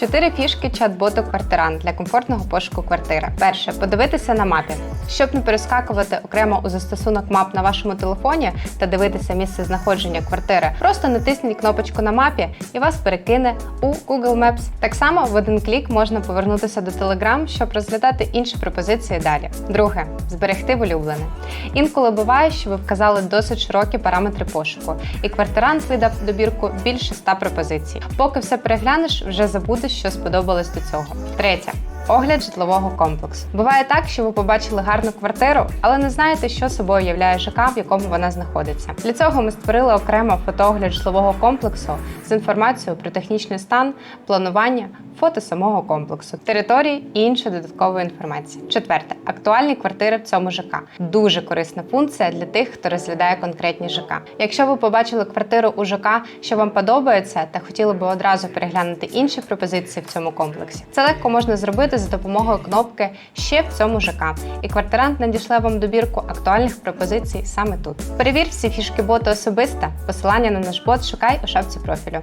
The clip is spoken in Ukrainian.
Чотири фішки чат-боту квартирант для комфортного пошуку квартири. Перше подивитися на мапі. Щоб не перескакувати окремо у застосунок мап на вашому телефоні та дивитися місце знаходження квартири, просто натисніть кнопочку на мапі і вас перекине у Google Maps. Так само в один клік можна повернутися до Telegram, щоб розглядати інші пропозиції далі. Друге зберегти улюблене. Інколи буває, що ви вказали досить широкі параметри пошуку, і квартирант видав добірку більше 100 пропозицій. Поки все переглянеш, вже забудеш, що сподобалось до цього. Третє. Огляд житлового комплексу. Буває так, що ви побачили гарну квартиру, але не знаєте, що собою являє ЖК, в якому вона знаходиться. Для цього ми створили окремо фотоогляд житлового комплексу з інформацією про технічний стан, планування, фото самого комплексу, території і іншої додаткової інформації. Четверте актуальні квартири в цьому ЖК. Дуже корисна функція для тих, хто розглядає конкретні ЖК. Якщо ви побачили квартиру у ЖК, що вам подобається, та хотіли би одразу переглянути інші пропозиції в цьому комплексі, це легко можна зробити за допомогою кнопки Ще в цьому ЖК, і квартирант надішле вам добірку актуальних пропозицій саме тут. Перевір всі фішки боту особисто. Посилання на наш бот шукай у шапці профілю.